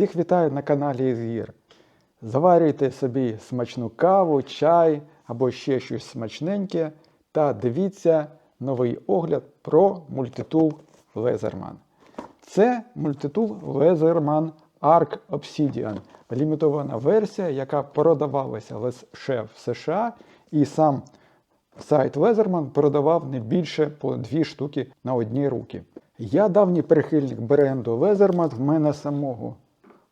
Всіх вітаю на каналі Ізгір. Заварюйте собі смачну каву, чай або ще щось смачненьке та дивіться новий огляд про мультитул Laserman. Це мультитул Laserman Arc Obsidian, лімітована версія, яка продавалася лише в США, і сам сайт Laserman продавав не більше по дві штуки на одні руки. Я давній прихильник бренду Laserman, в мене самого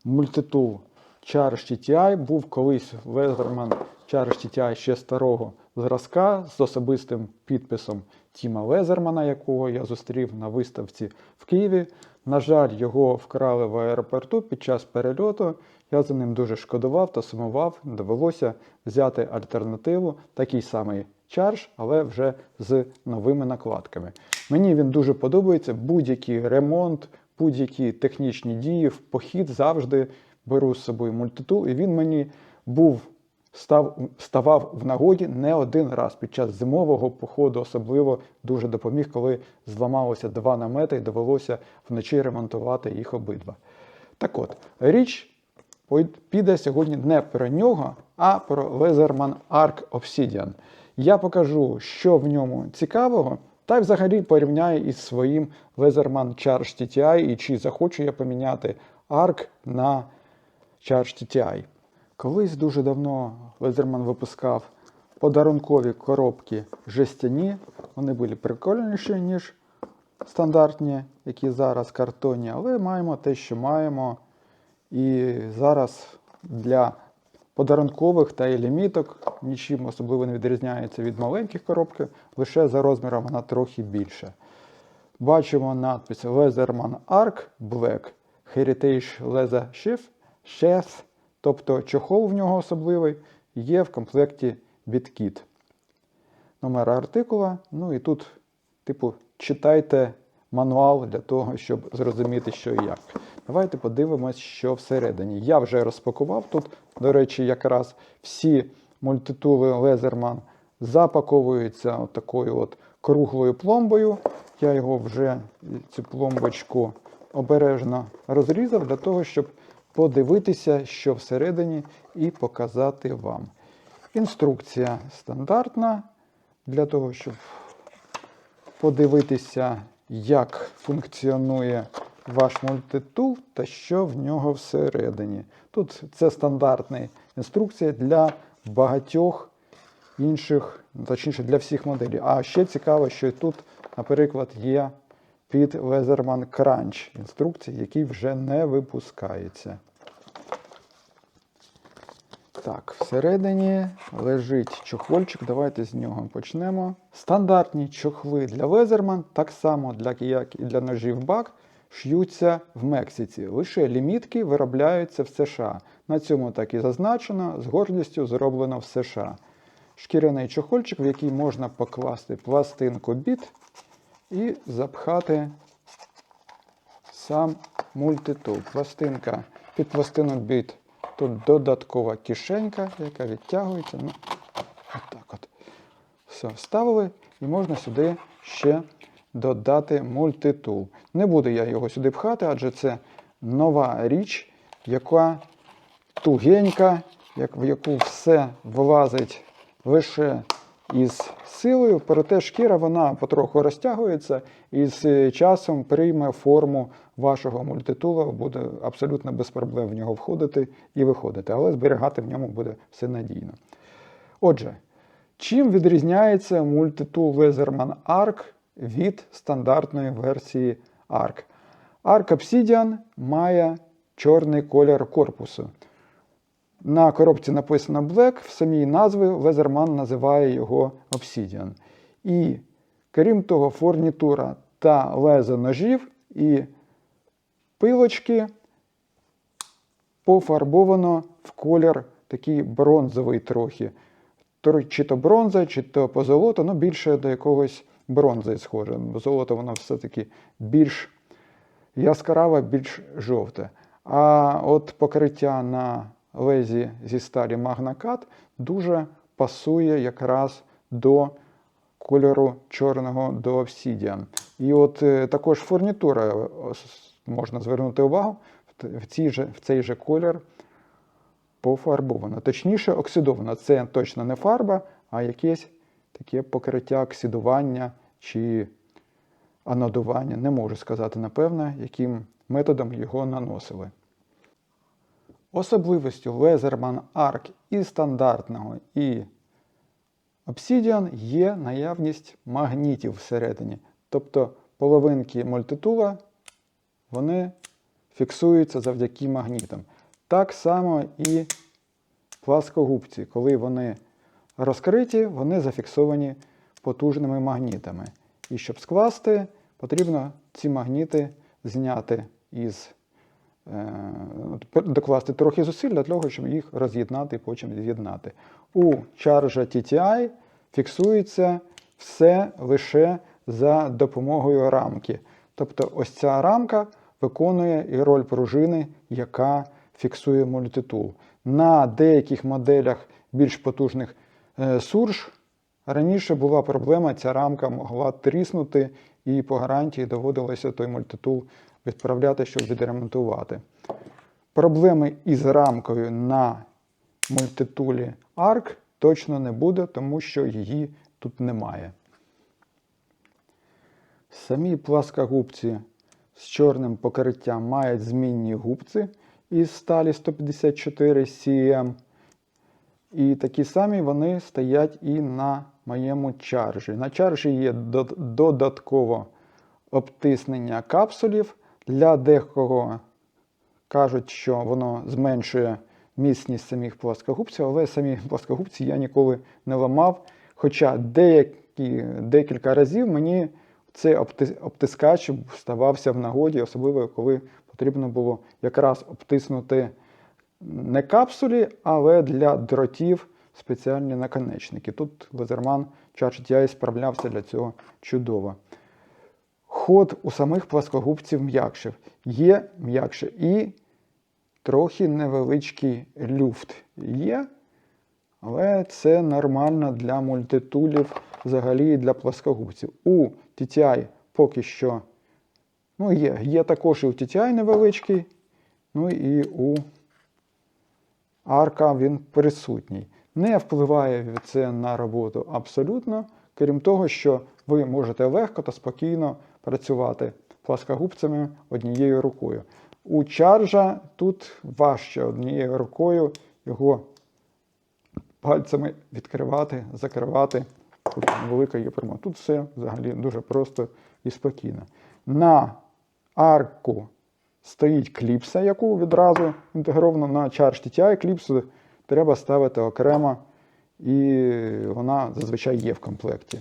мультитул Charge TTI був колись Laserman Charge TTI ще старого зразка з особистим підписом Тіма Лезермана, якого я зустрів на виставці в Києві. На жаль, його вкрали в аеропорту під час перельоту. Я за ним дуже шкодував та сумував. Довелося взяти альтернативу, такий самий Charge, але вже з новими накладками. Мені він дуже подобається. Будь-який ремонт, будь-які технічні дії, в похід завжди беру з собою мультитул, і він мені був став, ставав в нагоді не один раз під час зимового походу, особливо дуже допоміг, коли зламалося два намети і довелося вночі ремонтувати їх обидва. Так от, річ піде сьогодні не про нього, а про Laserman Arc Obsidian. Я покажу, що в ньому цікавого, та й взагалі порівняю із своїм Laserman Charge TTI і чи захочу я поміняти Arc на Charge TTI. Колись дуже давно Laserman випускав подарункові коробки жестяні. Вони були прикольніші, ніж стандартні, які зараз картонні, але маємо те, що маємо. І зараз для подарункових та і ліміток нічим особливо не відрізняється від маленьких коробки, лише за розміром вона трохи більша. Бачимо надпис Laserman Arc Black Heritage Leather Sheath, Sheath, тобто чохол в нього особливий, є в комплекті біткіт. Номер артикула. Ну і тут, типу, читайте мануал для того, щоб зрозуміти, що і як. Давайте подивимось, що всередині. Я вже розпакував тут, до речі, якраз всі мультитули Laserman запаковуються такою от круглою пломбою. Я його вже цю пломбочку обережно розрізав для того, щоб подивитися, що всередині, і показати вам. Інструкція стандартна для того, щоб подивитися, як функціонує ваш мультитул та що в нього всередині. Тут це стандартна інструкція для багатьох інших, точніше для всіх моделей. А ще цікаво, що тут, наприклад, є під Laserman Crunch інструкції, який вже не випускається. Так, всередині лежить чохольчик. Давайте з нього почнемо. Стандартні чохли для Laserman, так само для, як і для ножів бак, ш'ються в Мексиці. Лише лімітки виробляються в США. На цьому так і зазначено, з гордістю зроблено в США. Шкіряний чохольчик, в який можна покласти пластинку біт і запхати сам мультитул. Пластинка під пластину біт. Тут додаткова кишенька, яка відтягується. Ну, отак от. Все, вставили і можна сюди ще додати мультитул. Не буду я його сюди пхати, адже це нова річ, яка тугенька, в яку все влазить лише із силою, проте шкіра вона потроху розтягується і з часом прийме форму вашого мультитула, буде абсолютно без проблем в нього входити і виходити, але зберігати в ньому буде все надійно. Отже, чим відрізняється мультитул Laserman Arc від стандартної версії Arc? Arc Obsidian має чорний колір корпусу. На коробці написано Black, в самій назві Laserman називає його Obsidian. І крім того, фурнітура та лезо ножів і пилочки пофарбовано в колір такий бронзовий трохи. Чи то бронза, чи то позолота, ну більше до якогось бронзи схоже. Золото воно все-таки більш яскраве, більш жовте. А от покриття на лезі зі сталі Magna дуже пасує якраз до кольору чорного до Obsidian. І от е, також фурнітура можна звернути увагу. в, цій же, в цей же колір пофарбовано. Точніше, оксидовано. Це точно не фарба, а якесь таке покриття оксидування чи анодування. Не можу сказати, напевно, яким методом його наносили. Особливістю Laserman Arc і стандартного, і Obsidian є наявність магнітів всередині. Тобто половинки мультитула вони фіксуються завдяки магнітам. Так само і пласкогубці, коли вони розкриті, вони зафіксовані потужними магнітами. І щоб скласти, потрібно ці магніти зняти із е, докласти трохи зусиль для того, щоб їх роз'єднати і потім з'єднати. У Charge TTI фіксується все лише за допомогою рамки. Тобто ось ця рамка виконує і роль пружини, яка фіксує мультитул. На деяких моделях більш потужних е, Surge раніше була проблема, ця рамка могла тріснути, і по гарантії доводилося той мультитул відправляти, щоб відремонтувати. Проблеми із рамкою на мультитулі ARC точно не буде, тому що її тут немає. Самі пласкогубці з чорним покриттям мають змінні губці із сталі 154 CM. І такі самі вони стоять і на моєму чаржі. На чаржі є дод- додатково обтиснення капсулів. Для декого кажуть, що воно зменшує міцність самих пласкогубців, але самі пласкогубці я ніколи не ламав. Хоча деякі, декілька разів мені цей обтискач ставався в нагоді, особливо коли потрібно було якраз обтиснути не капсулі, але для дротів спеціальні наконечники. Тут Лазерман Charge TI справлявся для цього чудово. Ход у самих пласкогубців м'якшив. Є м'якше і трохи невеличкий люфт є, але це нормально для мультитулів, взагалі і для пласкогубців. У TTI поки що ну, є, є також і у TTI невеличкий, ну і у арка він присутній. Не впливає це на роботу абсолютно, крім того, що ви можете легко та спокійно працювати пласкогубцями однією рукою. У чаржа тут важче однією рукою його пальцями відкривати, закривати. Тут велика є. Тут все взагалі дуже просто і спокійно. На арку стоїть кліпса, яку відразу інтегровано на Charge TTI. Кліпсу треба ставити окремо, і вона зазвичай є в комплекті.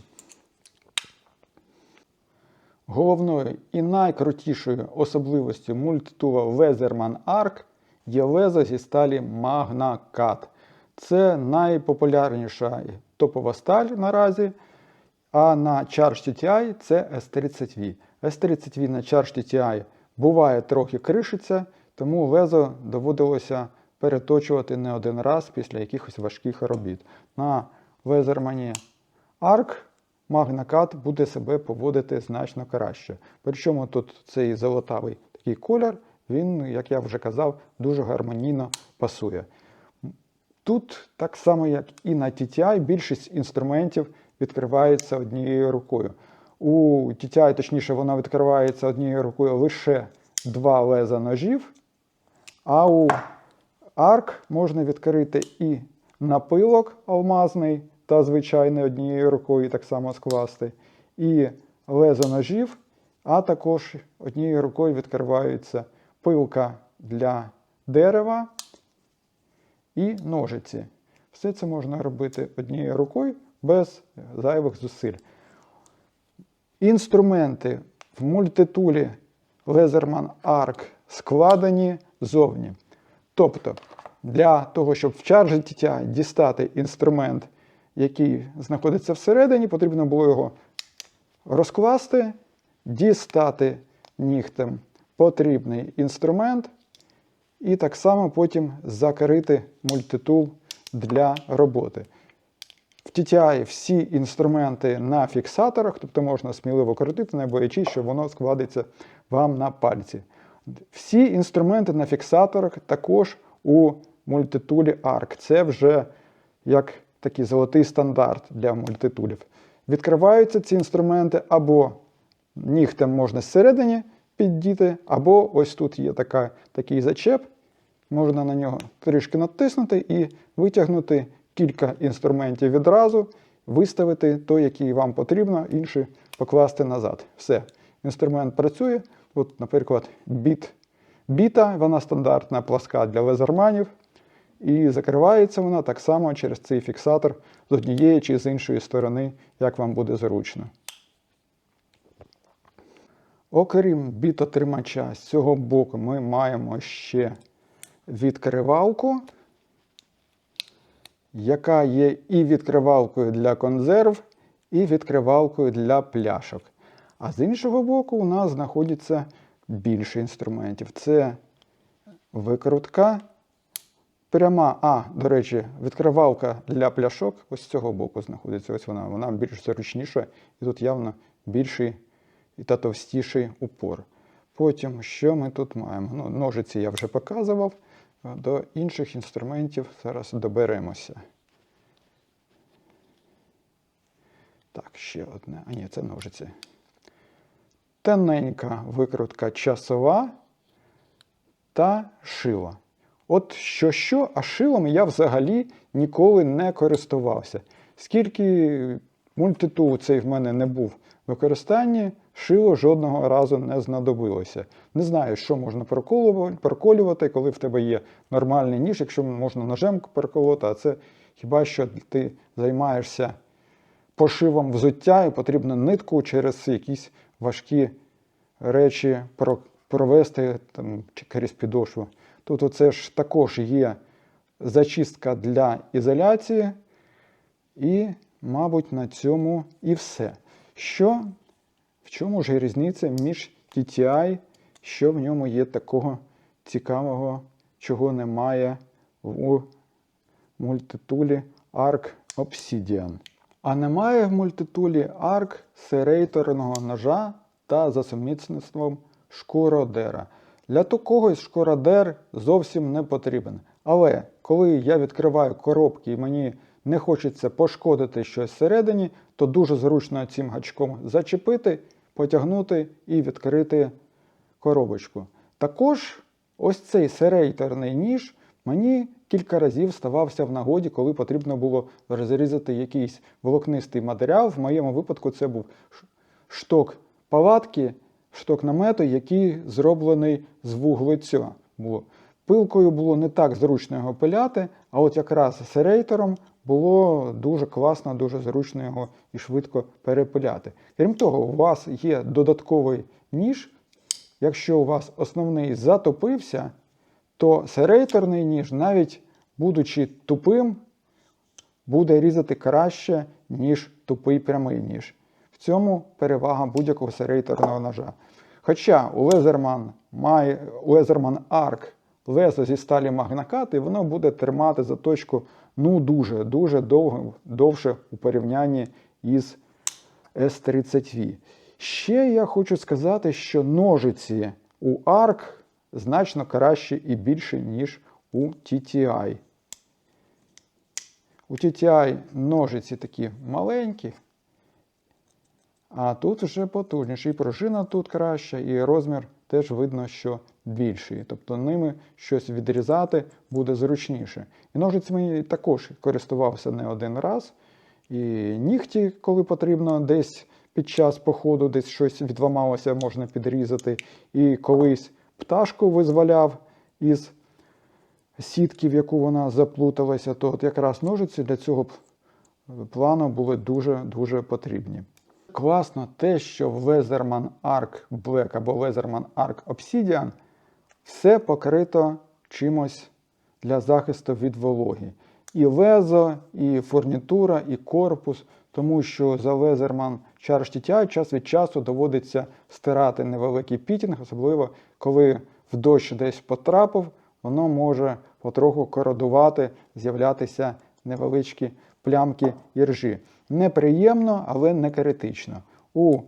Головною і найкрутішою особливостю мультитула Laserman Arc є лезо зі сталі Magna Cut. Це найпопулярніша топова сталь наразі. А на Charge TTI це S30V. S30V на Charge TTI буває трохи кришиться, тому лезо доводилося переточувати не один раз після якихось важких робіт. На Arc Magna Cut буде себе поводити значно краще. Причому тут цей золотавий такий колір, він, як я вже казав, дуже гармонійно пасує. Тут, так само, як і на TTI, більшість інструментів відкривається однією рукою. У TTI, точніше, вона відкривається однією рукою лише два леза ножів, а у ARC можна відкрити і напилок алмазний та звичайний однією рукою так само скласти, і лезо ножів, а також однією рукою відкривається пилка для дерева і ножиці. Все це можна робити однією рукою без зайвих зусиль. Інструменти в мультитулі Laserman Arc складені зовні. Тобто, для того, щоб в TTI дістати інструмент, який знаходиться всередині, потрібно було його розкласти, дістати нігтем потрібний інструмент, і так само потім закрити мультитул для роботи. TTI всі інструменти на фіксаторах, тобто можна сміливо крутити, не боячись, що воно складеться вам на пальці. Всі інструменти на фіксаторах також у мультитулі ARC. Це вже як такий золотий стандарт для мультитулів. Відкриваються ці інструменти або нігтем можна зсередині піддіти, або ось тут є така, такий зачеп. Можна на нього трішки натиснути і витягнути кілька інструментів відразу, виставити той, який вам потрібно, інший покласти назад. Все. Інструмент працює. От, наприклад, біт, біта, вона стандартна пласка для лезерманів. І закривається вона так само через цей фіксатор з однієї чи з іншої сторони, як вам буде зручно. Окрім бітотримача, з цього боку ми маємо ще відкривалку, яка є і відкривалкою для консерв, і відкривалкою для пляшок. А з іншого боку, у нас знаходиться більше інструментів. Це викрутка. Пряма, а, до речі, відкривалка для пляшок ось з цього боку знаходиться. Ось вона. Вона більш зручніша, і тут явно більший та товстіший упор. Потім, що ми тут маємо? Ну, Ножиці я вже показував. До інших інструментів зараз доберемося. Так, ще одне. А ні, це ножиці. Тоненька викрутка часова та шило. От що що, а шилом я взагалі ніколи не користувався. Скільки мультитул цей в мене не був в використанні, шило жодного разу не знадобилося. Не знаю, що можна проколювати, коли в тебе є нормальний ніж, якщо можна ножем переколоти, а це хіба що ти займаєшся пошивом взуття і потрібно нитку через якісь важкі речі провести там, через підошву. Тут оце ж також є зачистка для ізоляції, і, мабуть, на цьому і все. Що, в чому ж різниця між TTI, що в ньому є такого цікавого, чого немає у мультитулі Arc Obsidian. А немає в мультитулі Arc серейторного ножа та за сумісництвом шкуродера. Для такого шкуродер зовсім не потрібен. Але коли я відкриваю коробки і мені не хочеться пошкодити щось всередині, то дуже зручно цим гачком зачепити, потягнути і відкрити коробочку. Також ось цей серейторний ніж мені кілька разів ставався в нагоді, коли потрібно було розрізати якийсь волокнистий матеріал. В моєму випадку це був шток палатки, шток намету, який зроблений з вуглецю. Було. Пилкою було не так зручно його пиляти, а от якраз серейтором було дуже класно, дуже зручно його і швидко перепиляти. Крім того, у вас є додатковий ніж. Якщо у вас основний затопився, то серейторний ніж, навіть будучи тупим, буде різати краще, ніж тупий прямий ніж. В цьому перевага будь-якого серейторного ножа. Хоча у Лезерман має Лезерман Arc лезо зі сталі магнакат, і воно буде тримати заточку ну дуже дуже довго, довше у порівнянні із S30V. Ще я хочу сказати, що ножиці у ARC значно кращі і більше, ніж у TTI. У TTI ножиці такі маленькі, а тут вже потужніші. І пружина тут краща, і розмір теж видно, що більший. Тобто ними щось відрізати буде зручніше. І ножицями також користувався не один раз. І нігті, коли потрібно, десь під час походу, десь щось відламалося, можна підрізати. І колись пташку визволяв із сітки, в яку вона заплуталася, то от якраз ножиці для цього плану були дуже-дуже потрібні. Класно те, що в Leatherman Arc Black або Leatherman Arc Obsidian все покрито чимось для захисту від вологи. І лезо, і фурнітура, і корпус, тому що за Leatherman Charge TTI час від часу доводиться стирати невеликий пітінг, особливо коли в дощ десь потрапив, воно може потроху кородувати, з'являтися невеличкі плямки іржі. Неприємно, але не критично. У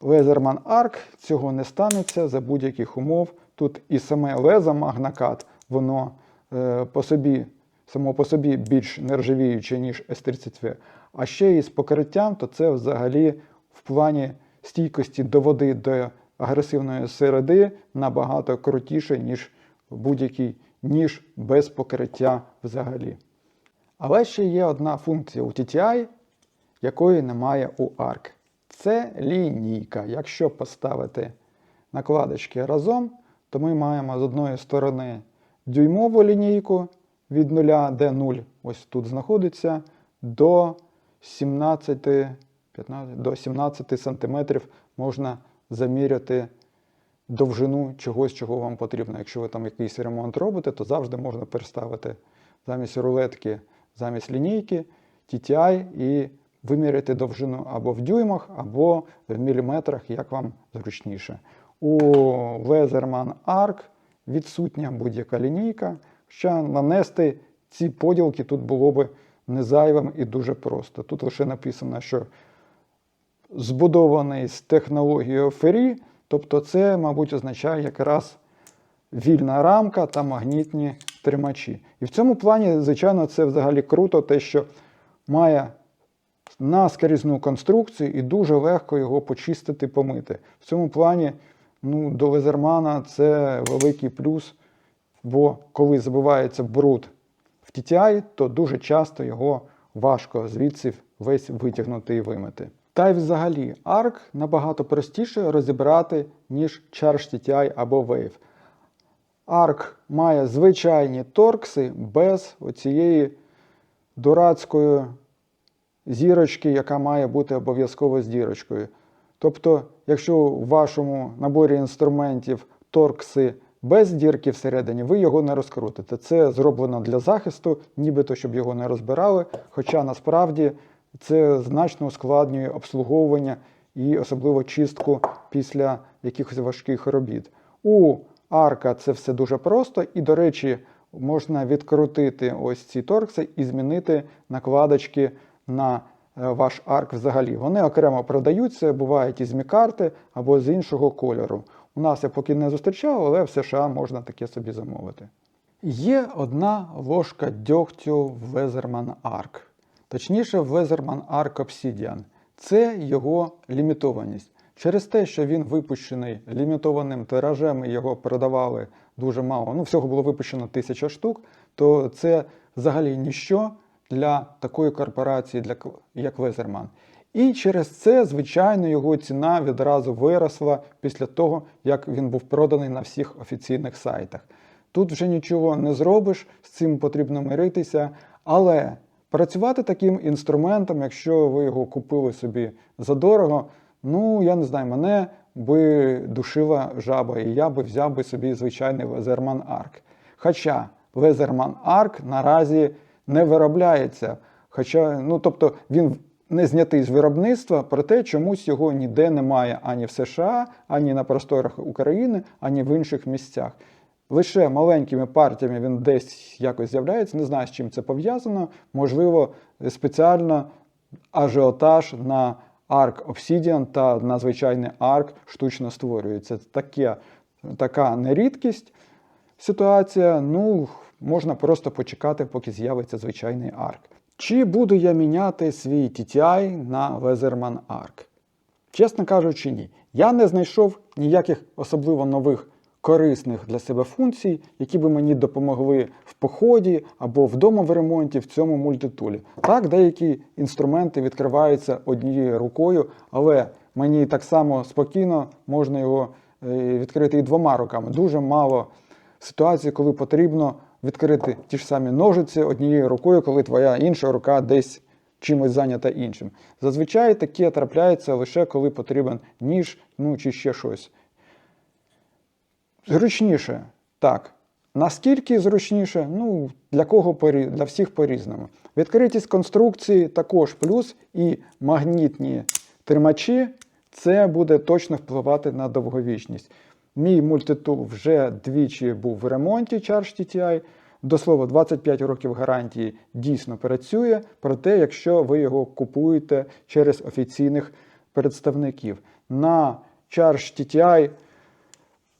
Leatherman Arc цього не станеться за будь-яких умов, Тут і саме лезо магнакат, воно е, по собі, само по собі більш нержавіюче, ніж S30V. А ще і з покриттям, то це взагалі в плані стійкості до води, до агресивної середи набагато крутіше, ніж будь-який ніж без покриття взагалі. Але ще є одна функція у TTI, якої немає у ARC. Це лінійка. Якщо поставити накладочки разом, то ми маємо з одної сторони дюймову лінійку від 0, де 0 ось тут знаходиться, до 17, 15, до 17 см можна заміряти довжину чогось, чого вам потрібно. Якщо ви там якийсь ремонт робите, то завжди можна переставити замість рулетки, замість лінійки TTI і виміряти довжину або в дюймах, або в міліметрах, як вам зручніше. У Weatherman Arc відсутня будь-яка лінійка, хоча нанести ці поділки тут було би не зайвим і дуже просто. Тут лише написано, що збудований з технологією Фері, тобто це, мабуть, означає якраз вільна рамка та магнітні тримачі. І в цьому плані, звичайно, це взагалі круто, те, що має наскрізну конструкцію і дуже легко його почистити, помити. В цьому плані ну, до лезермана це великий плюс, бо коли забивається бруд в TTI, то дуже часто його важко звідси весь витягнути і вимити. Та й взагалі ARC набагато простіше розібрати, ніж Charge TTI або Wave. ARC має звичайні торкси без оцієї дурацької зірочки, яка має бути обов'язково з дірочкою. Тобто, якщо у вашому наборі інструментів торкси без дірки всередині, ви його не розкрутите. Це зроблено для захисту, нібито щоб його не розбирали. Хоча насправді це значно ускладнює обслуговування і особливо чистку після якихось важких робіт. У арка це все дуже просто, і, до речі, можна відкрутити ось ці торкси і змінити накладочки на е, ваш арк взагалі. Вони окремо продаються, бувають із мікарти або з іншого кольору. У нас я поки не зустрічав, але в США можна таке собі замовити. Є одна ложка дьогтю в Weatherman Arc. Точніше, в Weatherman Arc Obsidian. Це його лімітованість. Через те, що він випущений лімітованим тиражем і його продавали дуже мало, ну всього було випущено тисяча штук, то це взагалі ніщо для такої корпорації, для, як Weatherman. І через це, звичайно, його ціна відразу виросла після того, як він був проданий на всіх офіційних сайтах. Тут вже нічого не зробиш, з цим потрібно миритися. Але працювати таким інструментом, якщо ви його купили собі задорого, ну я не знаю, мене би душила жаба, і я би взяв би собі звичайний Weatherman Arc. Хоча Weatherman Arc наразі не виробляється. Хоча, ну тобто він не знятий з виробництва, проте чомусь його ніде немає ані в США, ані на просторах України, ані в інших місцях. Лише маленькими партіями він десь якось з'являється. Не знаю, з чим це пов'язано. Можливо, спеціально ажіотаж на Arc Obsidian та надзвичайний арк штучно створюється. Таке, така нерідкість ситуація. Ну, можна просто почекати, поки з'явиться звичайний Arc. Чи буду я міняти свій TTI на Weatherman Arc? Чесно кажучи, ні. Я не знайшов ніяких особливо нових корисних для себе функцій, які би мені допомогли в поході або вдома в ремонті в цьому мультитулі. Так, деякі інструменти відкриваються однією рукою, але мені так само спокійно можна його е, відкрити і двома руками. Дуже мало ситуацій, коли потрібно відкрити ті ж самі ножиці однією рукою, коли твоя інша рука десь чимось зайнята іншим. Зазвичай таке трапляється лише коли потрібен ніж, ну чи ще щось. Зручніше, так. Наскільки зручніше? Ну, для кого для всіх по-різному. Відкритість конструкції також плюс і магнітні тримачі, це буде точно впливати на довговічність. Мій мультитул вже двічі був в ремонті Charge TTI. До слова, 25 років гарантії дійсно працює, проте, якщо ви його купуєте через офіційних представників. На Charge TTI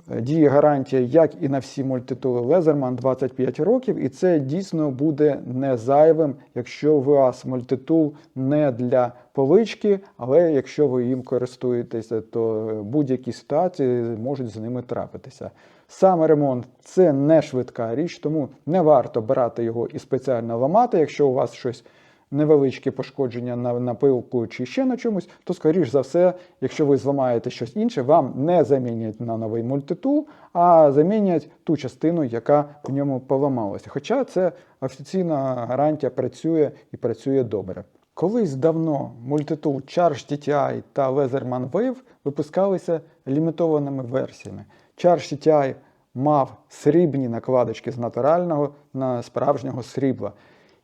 Діє гарантія, як і на всі мультитули Лезерман 25 років, і це дійсно буде не зайвим, якщо у вас мультитул не для полички, але якщо ви їм користуєтеся, то будь-які ситуації можуть з ними трапитися. Саме ремонт це не швидка річ, тому не варто брати його і спеціально ламати, якщо у вас щось невеличкі пошкодження на, на пилку чи ще на чомусь, то, скоріш за все, якщо ви зламаєте щось інше, вам не замінять на новий мультитул, а замінять ту частину, яка в ньому поламалася. Хоча це офіційна гарантія працює і працює добре. Колись давно мультитул Charge TTI та Laserman Wave випускалися лімітованими версіями. Charge TTI мав срібні накладочки з натурального на справжнього срібла.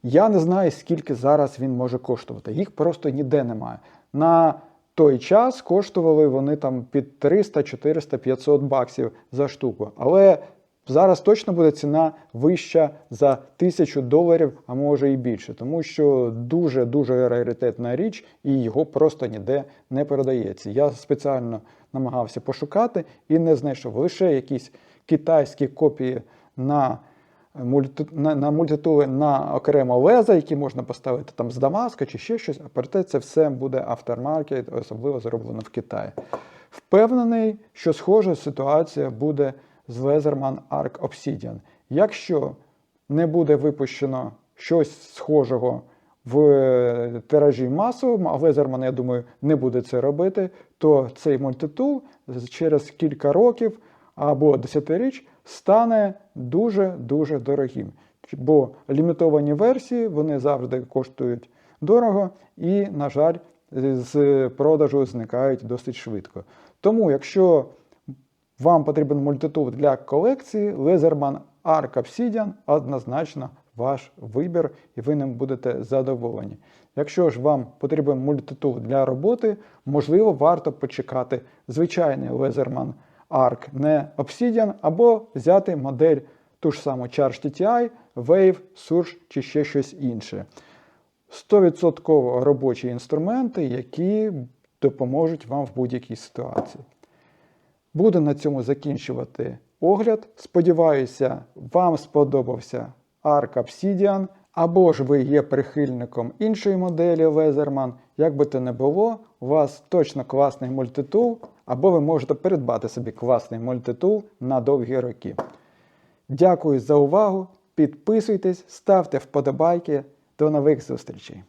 Я не знаю, скільки зараз він може коштувати. Їх просто ніде немає. На той час коштували вони там під 300, 400, 500 баксів за штуку. Але зараз точно буде ціна вища за 1000 доларів, а може і більше, тому що дуже-дуже раритетна річ і його просто ніде не передається. Я спеціально намагався пошукати і не знайшов лише якісь китайські копії на мульти, на, на мультитули на окремо леза, які можна поставити там з Дамаска чи ще щось, а проте це все буде aftermarket, особливо зроблено в Китаї. Впевнений, що схожа ситуація буде з Laserman Arc Obsidian. Якщо не буде випущено щось схожого в е, тиражі масовому, а Laserman, я думаю, не буде це робити, то цей мультитул через кілька років або десятиріч стане дуже-дуже дорогим. Бо лімітовані версії вони завжди коштують дорого і, на жаль, з продажу зникають досить швидко. Тому, якщо вам потрібен мультитул для колекції, Laserman Arc Obsidian однозначно ваш вибір, і ви ним будете задоволені. Якщо ж вам потрібен мультитул для роботи, можливо, варто почекати звичайний Laserman Arc, не Obsidian, або взяти модель ту ж саму Charge TTI, Wave, Surge чи ще щось інше. 100% робочі інструменти, які допоможуть вам в будь-якій ситуації. Буду на цьому закінчувати огляд. Сподіваюся, вам сподобався Arc Obsidian, або ж ви є прихильником іншої моделі Laserman. Як би то не було, у вас точно класний мультитул, або ви можете придбати собі класний мультитул на довгі роки. Дякую за увагу. Підписуйтесь, ставте вподобайки. До нових зустрічей!